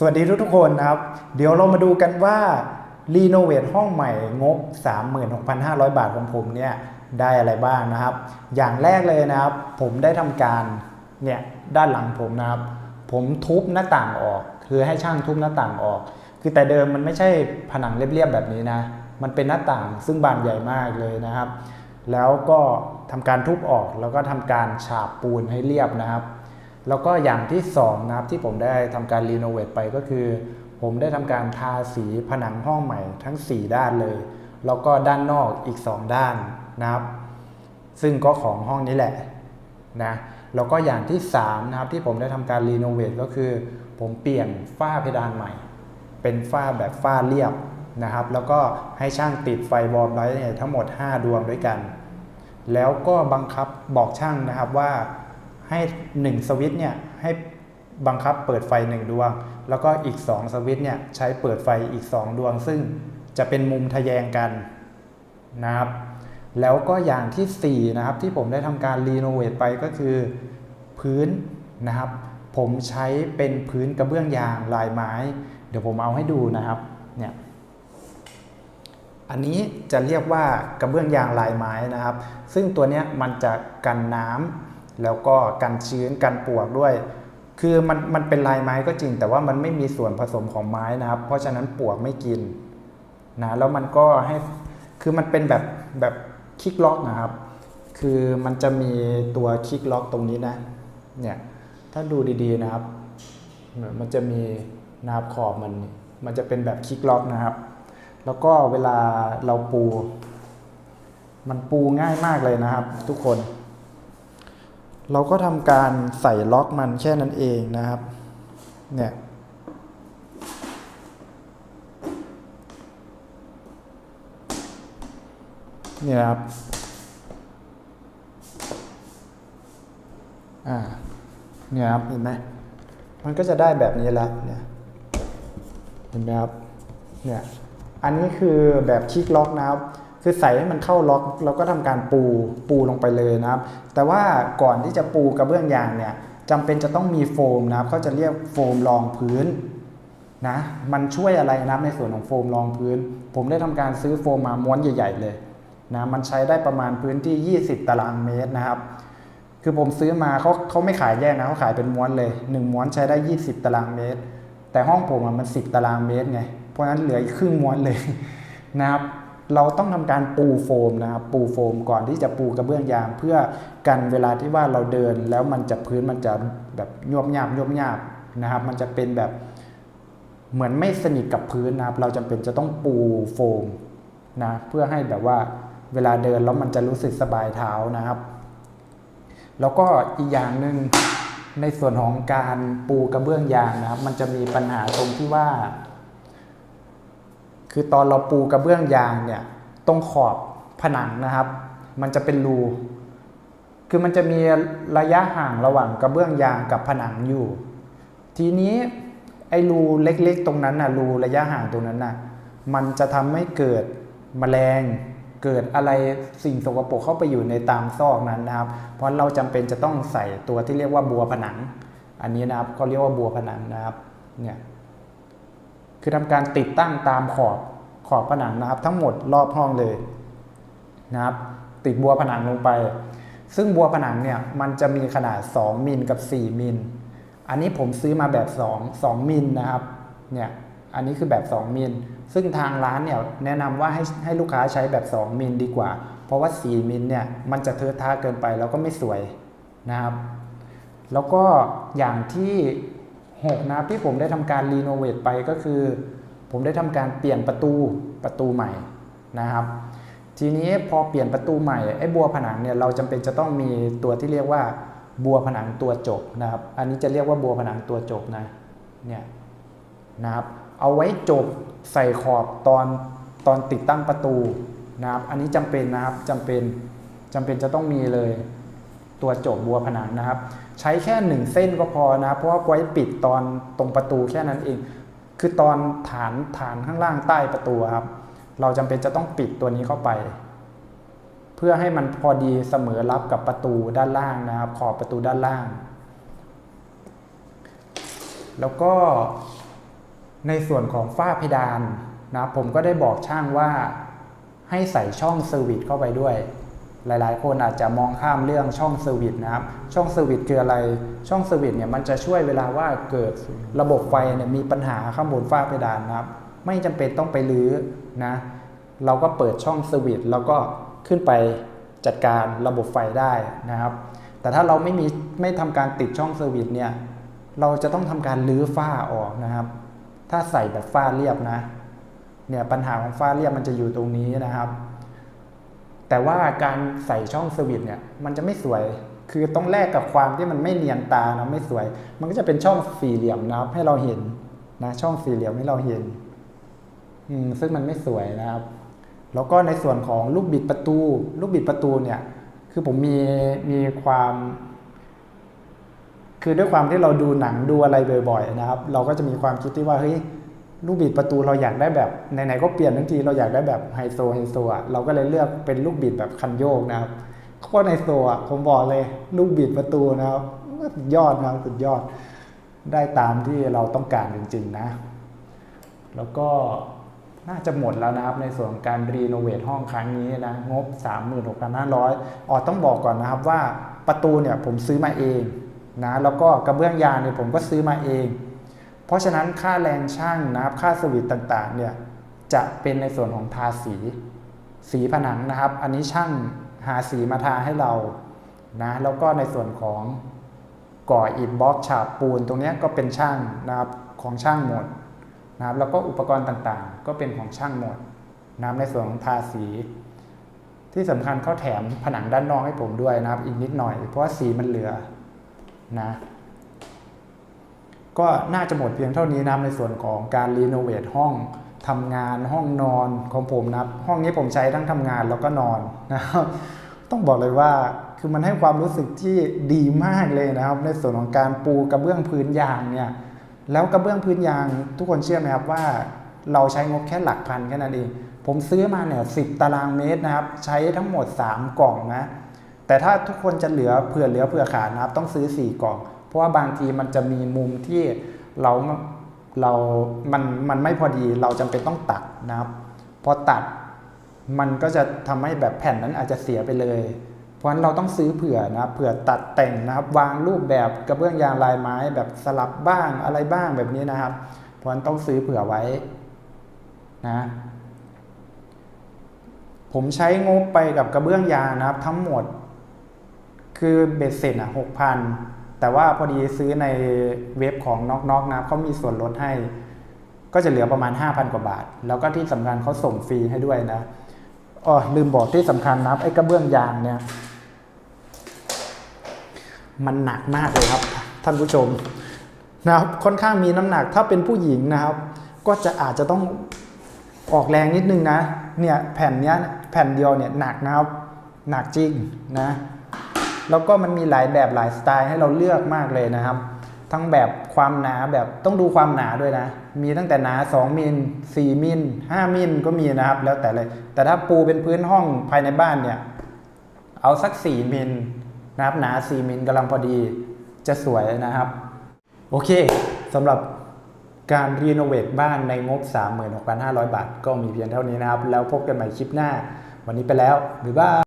สวัสดีทุกทุกคนครับ เดี๋ยวเรามาดูกันว่ารีโนเวทห้องใหม่งบ 36,500 บาทของผมเนี่ยได้อะไรบ้างนะครับ อย่างแรกเลยนะครับ ผมได้ทำการเนี่ยด้านหลังผมนะครับ ผมทุบหน้าต่างออก คือให้ช่างทุบหน้าต่างออก คือแต่เดิมมันไม่ใช่ผนังเรียบๆแบบนี้นะ มันเป็นหน้าต่างซึ่งบานใหญ่มากเลยนะครับ แล้วก็ทำการทุบออกแล้วก็ทำการฉาบปูนให้เรียบนะครับ แล้วก็อย่างที่สองนะครับที่ผมได้ทำการรีโนเวทไปก็คือ ผมได้ทำการทาสีผนังห้องใหม่ทั้ง 4 ด้านเลย แล้วก็ด้านนอกอีก 2 ด้านนะครับ ซึ่งก็ของห้องนี้แหละนะแล้วก็อย่างที่3นะครับที่ผมได้ทำการรีโนเวทก็คือ ผมเปลี่ยนฝ้าเพดานใหม่ เป็นฝ้าแบบฝ้าเรียบนะครับ แล้วก็ให้ช่างติดไฟบอลไลท์เนี่ยทั้งหมด 5 ดวงด้วยกัน แล้วก็บังคับบอกช่างนะครับว่า ให้1สวิตช์เนี่ยให้บังคับเปิดไฟ 1 ดวง แล้วก็อีก 2 สวิตช์เนี่ยใช้เปิดไฟอีก 2 ดวง ซึ่งจะเป็นมุมทะแยงกันนะครับแล้วก็อย่างทีสี่ 4 นะครับ ที่ผมได้ทำการรีโนเวทไปก็คือพื้นนะครับ ผมใช้เป็นพื้นกระเบื้องยางลายไม้ เดี๋ยวผมเอาให้ดูนะครับเนี่ยอันนี้จะเรียกว่ากระเบื้องยางลายไม้นะครับ ซึ่งตัวนี้มันจะกันน้ำ แล้วก็กันชื้นกันปวกด้วย คือมันมันเป็นลายไม้ก็จริง แต่ว่ามันไม่มีส่วนผสมของไม้นะครับ เพราะฉะนั้นปวกไม่กินนะแล้วมันก็ให้คือมันเป็นแบบแบบคลิกล็อกนะครับ คือมันจะมีตัวคลิกล็อกตรงนี้นะเนี่ยถ้าดูดีๆนะครับ มันจะมีนะครับขอบมันมันจะเป็นแบบคลิกล็อกนะครับ แล้วก็เวลาเราปู มันปูง่ายมากเลยนะครับ ทุกคน เราก็ทำการใส่ล็อกมันแค่นั้นเองนะครับ เนี่ยนี่นะครับ อ่า เนี่ยครับ เห็นไหม มันก็จะได้แบบนี้แล้วเนี่ย เห็นไหมครับ เนี่ย อันนี้คือแบบคลิกล็อกนะครับ คือใส่ให้มันเข้าล็อกเราก็ทำการปูปูลงไปเลยนะครับ แต่ว่าก่อนที่จะปูกระเบื้องยางเนี่ยจำเป็นจะต้องมีโฟมนะครับเขาจะเรียกโฟมรองพื้นนะมันช่วยอะไรนะในส่วนของโฟมรองพื้น ผมได้ทำการซื้อโฟมมาม้วนใหญ่ ๆ เลยนะมันใช้ได้ประมาณพื้นที่ 20 ตารางเมตรนะครับ คือผมซื้อมาเขาเขาไม่ขายแยกนะเขาขายเป็นม้วนเลย1ม้วนใช้ได้ 20 ตารางเมตร แต่ห้องผมมัน 10 ตารางเมตรไงเพราะฉะนั้นเหลืออีกครึ่งม้วนเลยนะครับ เราต้องทำการปูโฟมนะครับปูโฟมก่อนที่จะปูกระเบื้องยางเพื่อกันเวลาที่ว่าเราเดินแล้วมันจะพื้นมันจะแบบยวบยาบยวบยาบนะครับ มันจะเป็นแบบเหมือนไม่สนิทกับพื้นนะครับ เราจำเป็นจะต้องปูโฟมนะเพื่อให้แบบว่าเวลาเดินแล้วมันจะรู้สึกสบายเท้านะครับ แล้วก็อีกอย่างหนึ่งในส่วนของการปูกระเบื้องยางนะครับ มันจะมีปัญหาตรงที่ว่า คือตอนเราปูกระเบื้องยางเนี่ยตรงขอบผนังนะครับ มันจะเป็นรู คือมันจะมีระยะห่างระหว่างกระเบื้องยางกับผนังอยู่ ทีนี้ไอ้รูเล็กๆ ตรงนั้นน่ะรูระยะห่างตรงนั้นน่ะมันจะทำให้เกิดแมลงเกิดอะไรสิ่งสกปรกเข้าไปอยู่ในตามซอกนั้นนะครับ เพราะเราจำเป็นจะต้องใส่ตัวที่เรียกว่าบัวผนัง อันนี้นะครับเขาเรียกว่าบัวผนังนะครับเนี่ย คือทำการติดตั้งตามขอบขอบผนังนะครับ ทั้งหมดรอบห้องเลยนะครับ ติดบัวผนังลงไป ซึ่งบัวผนังเนี่ยมันจะมีขนาด 2มิลกับ 4มิลอันนี้ผมซื้อมาแบบ 2 2มิลนะครับเนี่ยอันนี้คือแบบ 2มิลซึ่งทางร้านเนี่ยแนะนำว่าให้ให้ลูกค้าใช้แบบ 2มิลดีกว่า เพราะว่า 4มิลเนี่ยมันจะเทอะทะเกินไปแล้วก็ไม่สวยนะครับ แล้วก็อย่างที่ 6นะครับที่ผมได้ทำการรีโนเวทไปก็คือ ผมได้ทำการเปลี่ยนประตูประตูใหม่นะครับ ทีนี้พอเปลี่ยนประตูใหม่ไอ้บัวผนังเนี่ยเราจำเป็นจะต้องมีตัวที่เรียกว่าบัวผนังตัวจบนะครับ อันนี้จะเรียกว่าบัวผนังตัวจบนะเนี่ยนะครับ เอาไว้จบใส่ขอบตอนตอนติดตั้งประตูนะครับ อันนี้จำเป็นนะครับจำเป็นจำเป็นจะต้องมีเลย ตัวจบบัวผนังนะครับ ใช้แค่หนึ่งเส้นก็พอนะเพราะว่าไว้ปิดตอนตรงประตูแค่นั้นเอง คือตอนฐานฐานข้างล่างใต้ประตูครับ เราจำเป็นจะต้องปิดตัวนี้เข้าไป เพื่อให้มันพอดีเสมอรับกับประตูด้านล่างนะครับ ขอบประตูด้านล่าง แล้วก็ในส่วนของฝ้าเพดานนะครับผมก็ได้บอกช่างว่าให้ใส่ช่องเซอร์วิสเข้าไปด้วย หลาย ๆ คนอาจจะมองข้ามเรื่องช่องเซอร์วิสนะครับ ช่องเซอร์วิสคืออะไร ช่องเซอร์วิสเนี่ยมันจะช่วยเวลาว่าเกิดระบบไฟเนี่ยมีปัญหาข้างบนฝ้าเพดานนะครับ ไม่จำเป็นต้องไปรื้อนะ เราก็เปิดช่องเซอร์วิสแล้วก็ขึ้นไปจัดการระบบไฟได้นะครับ แต่ถ้าเราไม่มีไม่ทำการติดช่องเซอร์วิสเนี่ย เราจะต้องทำการรื้อฝ้าออกนะครับ ถ้าใส่แบบฝ้าเรียบนะ เนี่ยปัญหาของฝ้าเรียบมันจะอยู่ตรงนี้นะครับ แต่ว่าการใส่ช่องสวิตเนี่ยมันจะไม่สวย คือต้องแลกกับความที่มันไม่เนียนตานะไม่สวย มันก็จะเป็นช่องสี่เหลี่ยมนะครับ ให้เราเห็นนะช่องสี่เหลี่ยมให้เราเห็น อืมซึ่งมันไม่สวยนะครับ แล้วก็ในส่วนของลูกบิดประตู ลูกบิดประตูเนี่ย คือผมมีมีความคือด้วยความที่เราดูหนังดูอะไรบ่อยๆนะครับ เราก็จะมีความคิดที่ว่าเฮ้ย ลูกบิดประตูเราอยากได้แบบไหนๆก็เปลี่ยนทั้งทีเราอยากได้แบบไฮโซไฮโซอะเราก็เลยเลือกเป็นลูกบิดแบบคันโยกนะครับโคตรไฮโซอะผมบอกเลย ลูกบิดประตูนะครับสุดยอดนะครับสุดยอด ได้ตามที่เราต้องการจริง ๆนะ แล้วก็น่าจะหมดแล้วนะครับในส่วนของการรีโนเวทห้องครั้งนี้นะงบ 36,500อ๋อต้องบอกก่อนนะครับว่าประตูเนี่ยผมซื้อมาเองนะแล้วก็กระเบื้องยางเนี่ยผมก็ซื้อมาเอง เพราะฉะนั้นค่าแรงช่างนะครับ ค่าสวิตต่างๆเนี่ยจะเป็นในส่วนของทาสี สีผนังนะครับ อันนี้ช่างหาสีมาทาให้เรานะแล้วก็ในส่วนของก่ออิฐบล็อกฉาบปูนตรงนี้ก็เป็นช่างนะครับของช่างหมดนะครับแล้วก็อุปกรณ์ต่างๆ ก็เป็นของช่างหมดนะครับในส่วนของทาสี ที่สำคัญเขาแถมผนังด้านนอกให้ผมด้วยนะครับ อีกนิดหน่อย เพราะว่าสีมันเหลือนะ ก็น่าจะหมดเพียงเท่านี้นะครับในส่วนของการรีโนเวทห้องทำงานห้องนอนของผมนะครับห้องนี้ผมใช้ทั้งทำงานแล้วก็นอนนะครับต้องบอกเลยว่าคือมันให้ความรู้สึกที่ดีมากเลยนะครับ ในส่วนของการปูกระเบื้องพื้นยางเนี่ยแล้วกระเบื้องพื้นยางทุกคนเชื่อไหมครับว่า เราใช้งบแค่หลักพันแค่นั้นเอง ผมซื้อมาเนี่ยสิตารางเมตรนะครับ ใช้ทั้งหมด 3 กล่องนะแต่ถ้าทุกคนจะเหลือเผื่อเหลือเผื่อขาดนะครับ ต้องซื้อ 4 กล่อง เพราะว่าบางทีมันจะมีมุมที่เราเรา มัน มันไม่พอดี เราจำเป็นต้องตัดนะครับ พอตัด มันก็จะทำให้แบบแผ่นนั้นอาจจะเสียไปเลย เพราะฉะนั้นเราต้องซื้อเผื่อนะครับ เผื่อตัดแต่งนะครับ วางรูปแบบกระเบื้องยางลายไม้แบบสลับบ้างอะไรบ้างแบบนี้นะครับ เพราะฉะนั้นต้องซื้อเผื่อไว้นะ ผมใช้งบไปกับกระเบื้องยางนะครับ ทั้งหมด คือเบ็ดเสร็จอะหกพัน แต่ว่าพอดีซื้อในเว็บของน็อกน็อกนะครับเขามีส่วนลดให้ ก็จะเหลือประมาณ 5,000 กว่าบาท แล้วก็ที่สำคัญเขาส่งฟรีให้ด้วยนะอ๋อลืมบอกที่สำคัญนับไอ้กระเบื้องยางเนี่ย มันหนักมากเลยครับ ท่านผู้ชมนะครับค่อนข้างมีน้ำหนักถ้าเป็นผู้หญิงนะครับ ก็จะอาจจะต้องออกแรงนิดนึงนะ เนี่ยแผ่นเนี้ยแผ่นเดียวเนี่ยหนักนะครับ หนักจริงนะ แล้วก็มันมีหลายแบบหลายสไตล์ให้เราเลือกมากเลยนะครับ ทั้งแบบความหนาแบบต้องดูความหนาด้วยนะ มีตั้งแต่หนา 2มิล4มิล5มิลก็มีนะครับ แล้วแต่เลย แต่ถ้าปูเป็นพื้นห้องภายในบ้านเนี่ยเอาสัก 4มิลนะครับหนา 4มิลกำลังพอดีจะสวยนะครับ โอเคสำหรับการรีโนเวทบ้านในงบ 36,500 บาท ก็มีเพียงเท่านี้นะครับ แล้วพบกันใหม่คลิปหน้า วันนี้ไปแล้ว บ๊ายบาย